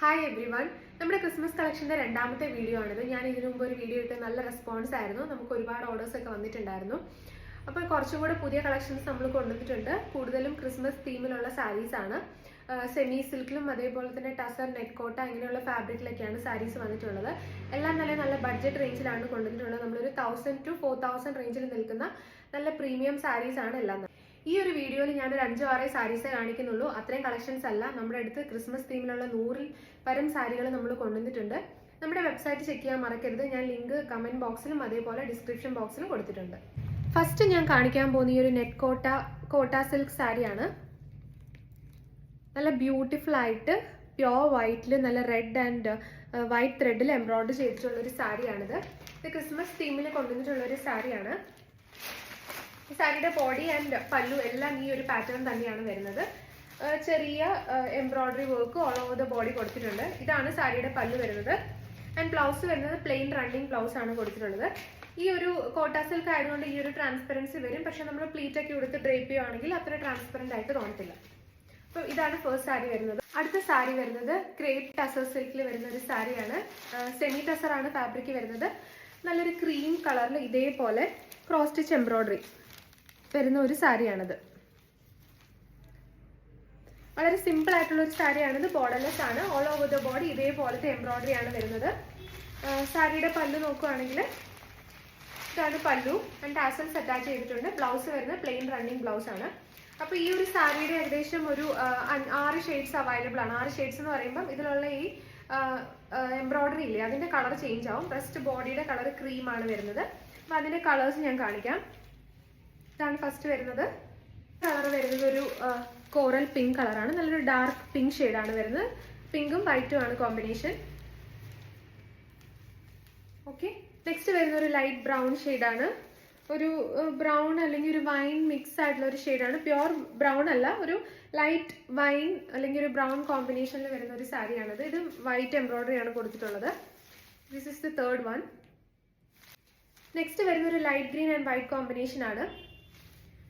Hi everyone നമ്മുടെ ക്രിസ്മസ് കളക്ഷന്റെ രണ്ടാമത്തെ വീഡിയോ ആണിത്. ഞാൻ ഇതിനു മുമ്പ് ഒരു വീഡിയോ ഇട്ട് നല്ല റെസ്പോൺസ് ആയിരുന്നു. നമുക്ക് ഒരുപാട് ഓർഡേഴ്സ് ഒക്കെ വന്നിട്ടുണ്ടായിരുന്നു. അപ്പോൾ കുറച്ചും കൂടെ പുതിയ കളക്ഷൻസ് നമ്മൾ കൊണ്ടുവന്നിട്ടുണ്ട്. കൂടുതലും ക്രിസ്മസ് തീമിലുള്ള സാരീസ് ആണ്. സെമി സിൽക്കിലും അതേപോലെ തന്നെ ടസർ നെറ്റ് കോട്ട ഇങ്ങനെയുള്ള ഫാബ്രിക്കിലൊക്കെയാണ് സാരീസ് വന്നിട്ടുള്ളത്. എല്ലാം നല്ല നല്ല ബഡ്ജറ്റ് റേഞ്ചിലാണ് കൊണ്ടുവന്നിട്ടുള്ളത്. നമ്മളൊരു തൗസൻഡ് ടു ഫോർ തൗസൻഡ് റേഞ്ചിൽ നിൽക്കുന്ന നല്ല പ്രീമിയം സാരീസ് ആണ് എല്ലാം. ഈ ഒരു വീഡിയോയിൽ ഞാനൊരു അഞ്ചോ ആറേ സാരീസേ കാണിക്കുന്നുള്ളൂ. അത്രയും കളക്ഷൻസ് അല്ല. നമ്മുടെ അടുത്ത് ക്രിസ്മസ് തീമിലുള്ള നൂറിൽ പരം സാരികൾ നമ്മൾ കൊണ്ടുവന്നിട്ടുണ്ട്. നമ്മുടെ വെബ്സൈറ്റ് ചെക്ക് ചെയ്യാൻ മറക്കരുത്. ഞാൻ ലിങ്ക് കമന്റ് ബോക്സിലും അതേപോലെ ഡിസ്ക്രിപ്ഷൻ ബോക്സിലും കൊടുത്തിട്ടുണ്ട്. ഫസ്റ്റ് ഞാൻ കാണിക്കാൻ പോകുന്ന ഈ ഒരു നെറ്റ് കോട്ട കോട്ട സിൽക്ക് സാരിയാണ്. നല്ല ബ്യൂട്ടിഫുൾ ആയിട്ട് പ്യോർ വൈറ്റിൽ നല്ല റെഡ് ആൻഡ് വൈറ്റ് ത്രെഡിൽ എംബ്രോയിഡറി ചെയ്തിട്ടുള്ള ഒരു സാരിയാണിത്. ഇത് ക്രിസ്മസ് തീമിൽ കൊണ്ടുവന്നിട്ടുള്ള ഒരു സാരിയാണ്. ഈ സാരിയുടെ ബോഡി ആൻഡ് പല്ലു എല്ലാം ഈ ഒരു പാറ്റേൺ തന്നെയാണ് വരുന്നത്. ചെറിയ embroidery work all over the body കൊടുത്തിട്ടുണ്ട്. ഇതാണ് സാരിയുടെ പല്ലു വരുന്നത്. ആൻഡ് ബ്ലൗസ് വരുന്നത് പ്ലെയിൻ റണ്ണിങ് ബ്ലൗസ് ആണ് കൊടുത്തിട്ടുള്ളത്. ഈ ഒരു കോട്ട സിൽക്ക് ആയതുകൊണ്ട് ഈ ഒരു ട്രാൻസ്പെറൻസി വരും. പക്ഷെ നമ്മൾ പ്ലീറ്റ് ഒക്കെ കൊടുത്ത് ഡ്രേപ്പ് ചെയ്യുവാണെങ്കിൽ അത്ര ട്രാൻസ്പെറന്റ് ആയിട്ട് തോന്നത്തില്ല. അപ്പോൾ ഇതാണ് ഫസ്റ്റ് സാരി വരുന്നത്. അടുത്ത സാരി വരുന്നത് ക്രേപ്പ് ടസർ സിൽക്കിൽ വരുന്ന ഒരു സാരിയാണ്. സെമി ടസർ ആണ് ഫാബ്രിക് വരുന്നത്. നല്ലൊരു ക്രീം കളറിൽ ഇതേപോലെ ക്രോസ് സ്റ്റിച്ച് എംബ്രോയിഡറി വരുന്ന ഒരു സാരിയാണിത്. വളരെ സിമ്പിൾ ആയിട്ടുള്ള ഒരു സാരിയാണിത്. ബോർഡർലെസ് ആണ്. ഓൾ ഓവർ ദ ബോഡി ഇതേപോലത്തെ എംബ്രോയിഡറി ആണ് വരുന്നത്. സാരിയുടെ പല്ല് നോക്കുവാണെങ്കിൽ ഇതാണ് പല്ലു. ആൻഡ് ടാസൽസ് അറ്റാച്ച് ചെയ്തിട്ടുണ്ട്. ബ്ലൗസ് വരുന്നത് പ്ലെയിൻ റണ്ണിങ് ബ്ലൗസ് ആണ്. അപ്പോൾ ഈ ഒരു സാരിയുടെ ഏകദേശം ഒരു ആറ് ഷെയ്ഡ്സ് അവൈലബിൾ ആണ്. ആറ് ഷെയ്ഡ്സ് എന്ന് പറയുമ്പം ഇതിലുള്ള ഈ എംബ്രോയിഡറി ഇല്ലേ അതിന്റെ കളർ ചേഞ്ച് ആവും. റെസ്റ്റ് ബോഡിയുടെ കളർ ക്രീം ആണ് വരുന്നത്. അപ്പോൾ അതിന്റെ കളേഴ്സ് ഞാൻ കാണിക്കാം. ഇതാണ് ഫസ്റ്റ് വരുന്നത്. കളർ വരുന്നത് ഒരു കോറൽ പിങ്ക് കളറാണ് നല്ലൊരു ഡാർക്ക് പിങ്ക് ഷെയ്ഡാണ് വരുന്നത്. പിങ്കും വൈറ്റും ആണ് കോമ്പിനേഷൻ ഓക്കെ നെക്സ്റ്റ് വരുന്ന ഒരു ലൈറ്റ് ബ്രൗൺ ഷെയ്ഡാണ് ഒരു ബ്രൗൺ അല്ലെങ്കിൽ ഒരു വൈൻ മിക്സ് ആയിട്ടുള്ള ഒരു ഷെയ്ഡാണ് പ്യുവർ ബ്രൗൺ അല്ല ഒരു ലൈറ്റ് വൈൻ അല്ലെങ്കിൽ ഒരു ബ്രൗൺ കോമ്പിനേഷനിൽ വരുന്ന ഒരു സാരിയാണത് ഇത് വൈറ്റ് എംബ്രോയിഡറി ആണ് കൊടുത്തിട്ടുള്ളത്. This is the third one next വരുന്ന ഒരു light green and white combination ആണ്.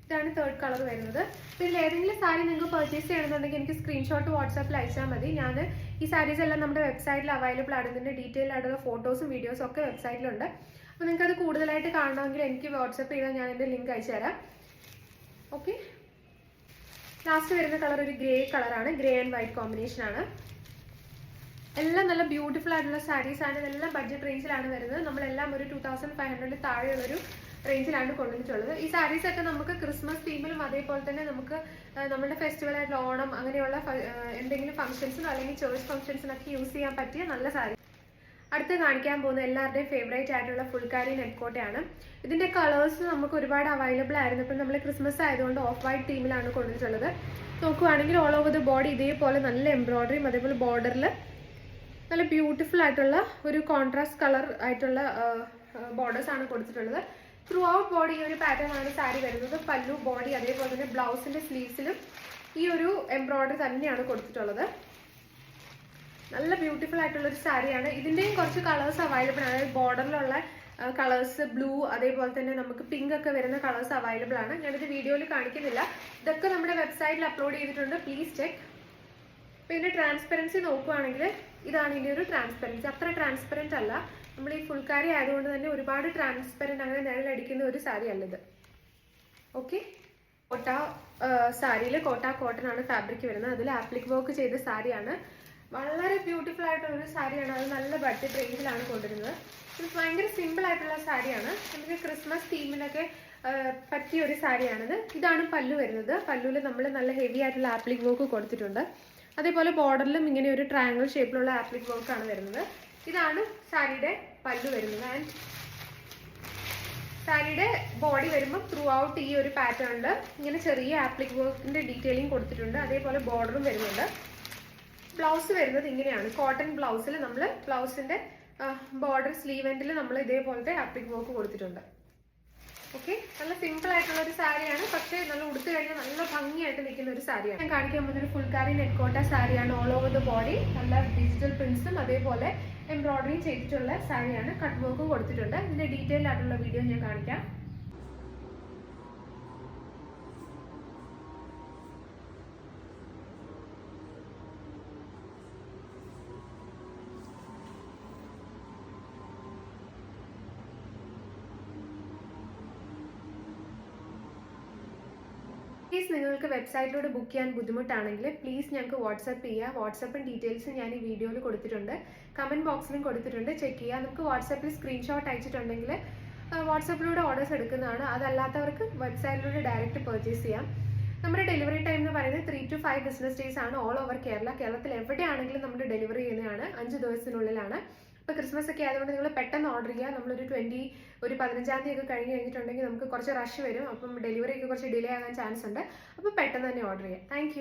ഇതാണ് തേർഡ് കളർ വരുന്നത്. പിന്നെ ഏതെങ്കിലും സാരി നിങ്ങൾക്ക് പർച്ചേസ് ചെയ്യണമെന്നുണ്ടെങ്കിൽ എനിക്ക് സ്ക്രീൻഷോട്ട് വാട്സാപ്പിൽ അയച്ചാൽ മതി. ഞാൻ ഈ സാരീസ് എല്ലാം നമ്മുടെ വെബ്സൈറ്റിൽ അവൈലബിൾ ആണ്. ഇതിന്റെ ഡീറ്റെയിൽ ആയിട്ടുള്ള ഫോട്ടോസും വീഡിയോസും ഒക്കെ വെബ്സൈറ്റിലുണ്ട് അപ്പോൾ നിങ്ങൾക്ക് അത് കൂടുതലായിട്ട് കാണണമെങ്കിൽ എനിക്ക് വാട്സപ്പ് ചെയ്താൽ ഞാൻ എന്റെ ലിങ്ക് അയച്ചു തരാം. ഓക്കെ ലാസ്റ്റ് വരുന്ന കളർ ഒരു ഗ്രേ കളറാണ് ഗ്രേ ആൻഡ് വൈറ്റ് കോമ്പിനേഷൻ ആണ്. എല്ലാം നല്ല ബ്യൂട്ടിഫുൾ ആയിട്ടുള്ള സാരീസ് ആണ്. ഇതെല്ലാം ബഡ്ജറ്റ് റേഞ്ചിലാണ് വരുന്നത്. നമ്മളെല്ലാം ഒരു ടു തൗസൻഡ് ഫൈവ് ഹൺഡ്രഡിൽ താഴെയുള്ളൊരു റേഞ്ചിലാണ് കൊണ്ടുവന്നിട്ടുള്ളത്. ഈ സാരീസ് ഒക്കെ നമുക്ക് ക്രിസ്മസ് തീമിലും അതേപോലെ തന്നെ നമുക്ക് നമ്മുടെ ഫെസ്റ്റിവൽ ആയിട്ടുള്ള ഓണം അങ്ങനെയുള്ള എന്തെങ്കിലും ഫംഗ്ഷൻസിനോ അല്ലെങ്കിൽ ചേർച്ച് ഫംഗ്ഷൻസിനൊക്കെ യൂസ് ചെയ്യാൻ പറ്റിയ നല്ല സാരി അടുത്ത് കാണിക്കാൻ പോകുന്ന എല്ലാവരുടെയും ഫേവറേറ്റ് ആയിട്ടുള്ള ഫുൾക്കാരി നെറ്റ്കോട്ടയാണ് ഇതിന്റെ കളേഴ്സ് നമുക്ക് ഒരുപാട് അവൈലബിൾ ആയിരുന്നു. ഇപ്പം നമ്മൾ ക്രിസ്മസ് ആയതുകൊണ്ട് ഓഫ് വൈറ്റ് തീമിലാണ് കൊണ്ടുവന്നിട്ടുള്ളത്. നോക്കുവാണെങ്കിൽ ഓൾ ഓവർ ദ ബോഡി ഇതേപോലെ നല്ല എംബ്രോയിഡറിയും അതേപോലെ ബോർഡറിൽ നല്ല ബ്യൂട്ടിഫുൾ ആയിട്ടുള്ള ഒരു കോൺട്രാസ്റ്റ് കളർ ആയിട്ടുള്ള ബോർഡേഴ്സ് ആണ് കൊടുത്തിട്ടുള്ളത്. ത്രൂ ഔട്ട് ബോഡി ഈ ഒരു പാറ്റേൺ ആണ് സാരി വരുന്നത്. പല്ലു ബോഡി അതേപോലെ തന്നെ ബ്ലൗസിന്റെ സ്ലീവ്സിലും ഈ ഒരു എംബ്രോയിഡറി തന്നെയാണ് കൊടുത്തിട്ടുള്ളത്. നല്ല ബ്യൂട്ടിഫുൾ ആയിട്ടുള്ള ഒരു സാരിയാണ്. ഇതിന്റെയും കുറച്ച് കളേഴ്സ് അവൈലബിൾ ആണ്. ബോർഡറിലുള്ള കളേഴ്സ് ബ്ലൂ അതേപോലെ തന്നെ നമുക്ക് പിങ്ക് ഒക്കെ വരുന്ന കളേഴ്സ് അവൈലബിൾ ആണ്. ഞാനിത് വീഡിയോയിൽ കാണിക്കുന്നില്ല. ഇതൊക്കെ നമ്മുടെ വെബ്സൈറ്റിൽ അപ്ലോഡ് ചെയ്തിട്ടുണ്ട്. പ്ലീസ് ചെക്ക് പിന്നെ ട്രാൻസ്പെറൻസി നോക്കുവാണെങ്കിൽ ഇതാണ് ഇതിന്റെ ഒരു ട്രാൻസ്പെറൻസി അത്ര ട്രാൻസ്പെറന്റ് അല്ല. നമ്മൾ ഈ ഫുൾക്കാരി ആയതുകൊണ്ട് തന്നെ ഒരുപാട് ട്രാൻസ്പെറന്റ് അങ്ങനെ നിഴലടിക്കുന്ന ഒരു സാരി അല്ല ഇത്. ഓക്കെ കോട്ട സാരിയിൽ കോട്ട കോട്ടൺ ആണ് ഫാബ്രിക് വരുന്നത്. അതിൽ ആപ്ലിക് വർക്ക് ചെയ്ത സാരിയാണ് വളരെ ബ്യൂട്ടിഫുൾ ആയിട്ടുള്ള ഒരു സാരിയാണ് അത് നല്ല ബഡ്ജറ്റ് റേഞ്ചിലാണ് കൊണ്ടുവരുന്നത്. ഇത് ഭയങ്കര സിമ്പിൾ ആയിട്ടുള്ള സാരിയാണ് നമുക്ക് ക്രിസ്മസ് തീമിനൊക്കെ പറ്റിയ ഒരു സാരിയാണിത് ഇതാണ് പല്ലു വരുന്നത്. പല്ലുവിൽ നമ്മൾ നല്ല ഹെവി ആയിട്ടുള്ള ആപ്ലിക് വർക്ക് കൊടുത്തിട്ടുണ്ട്. അതേപോലെ ബോർഡറിലും ഇങ്ങനെ ഒരു ട്രയാങ്കിൾ ഷേപ്പിലുള്ള ആപ്ലിക് വർക്ക് ആണ് വരുന്നത്. ഇതാണ് സാരിയുടെ പല്ല് വരുന്നത്. ആൻഡ് സാരിയുടെ ബോഡി വരുമ്പോൾ ത്രൂ ഔട്ട് ഈ ഒരു പാറ്റേണിൽ ഇങ്ങനെ ചെറിയ ആപ്ലിക് വർക്കിന്റെ ഡീറ്റെയിലിംഗ് കൊടുത്തിട്ടുണ്ട്. അതേപോലെ ബോർഡറും വരുന്നുണ്ട്. ബ്ലൗസ് വരുന്നത് ഇങ്ങനെയാണ്. കോട്ടൺ ബ്ലൗസിൽ നമ്മൾ ബ്ലൗസിന്റെ ബോർഡർ സ്ലീവ് എൻഡിൽ നമ്മൾ ഇതേപോലത്തെ ആപ്ലിക് വർക്ക് കൊടുത്തിട്ടുണ്ട്. ഓക്കെ നല്ല സിമ്പിൾ ആയിട്ടുള്ള ഒരു സാരിയാണ്. പക്ഷേ നല്ല ഉടുത്തു കഴിഞ്ഞാൽ നല്ല ഭംഗിയായിട്ട് നിൽക്കുന്ന ഒരു സാരിയാണ്. ഞാൻ കാണിക്കാൻ പോകുന്ന ഒരു ഫുൾക്കാരി നെറ്റ്കോട്ട സാരിയാണ് ഓൾ ഓവർ ദ ബോഡി നല്ല ഡിജിറ്റൽ പ്രിന്റ്സും അതേപോലെ എംബ്രോയിഡറിയും ചെയ്തിട്ടുള്ള സാരിയാണ്. കട്ട് വർക്കും കൊടുത്തിട്ടുണ്ട്. ഇതിന്റെ ഡീറ്റെയിൽ ആയിട്ടുള്ള വീഡിയോ ഞാൻ കാണിക്കാം. കേസ് നിങ്ങൾക്ക് വെബ്സൈറ്റിലൂടെ ബുക്ക് ചെയ്യാൻ ബുദ്ധിമുട്ടാണെങ്കിൽ പ്ലീസ് ഞങ്ങൾക്ക് വാട്സപ്പ് ചെയ്യുക വാട്സപ്പും ഡീറ്റെയിൽസ് ഞാൻ ഈ വീഡിയോയിൽ കൊടുത്തിട്ടുണ്ട്. കമന്റ് ബോക്സിലും കൊടുത്തിട്ടുണ്ട്. ചെക്ക് ചെയ്യുക നമുക്ക് വാട്സപ്പിൽ സ്ക്രീൻഷോട്ട് അയച്ചിട്ടുണ്ടെങ്കിൽ വാട്സപ്പിലൂടെ ഓർഡേഴ്സ് എടുക്കുന്നതാണ്. അതല്ലാത്തവർക്ക് വെബ്സൈറ്റിലൂടെ ഡയറക്റ്റ് പർച്ചേസ് ചെയ്യാം. നമ്മുടെ ഡെലിവറി ടൈം എന്ന് പറയുന്നത് three to five business days ആണ് ഓൾ ഓവർ കേരള. കേരളത്തിൽ എവിടെയാണെങ്കിലും നമ്മൾ ഡെലിവറി ചെയ്യുന്നതാണ്. അഞ്ച് ദിവസത്തിനുള്ളിലാണ്. ഇപ്പോൾ ക്രിസ്മസ് ഒക്കെ ആയതുകൊണ്ട് നിങ്ങൾ പെട്ടെന്ന് ഓർഡർ ചെയ്യുക. നമ്മളൊരു ട്വന്റി ഒരു പതിനഞ്ചാം തീയതി ഒക്കെ കഴിഞ്ഞ് കഴിഞ്ഞിട്ടുണ്ടെങ്കിൽ നമുക്ക് കുറച്ച് റഷ് വരും. അപ്പം ഡെലിവറി ഒക്കെ കുറച്ച് ഡിലേ ആകാൻ ചാൻസ് ഉണ്ട്. അപ്പോൾ പെട്ടെന്ന് തന്നെ ഓർഡർ ചെയ്യാം. താങ്ക്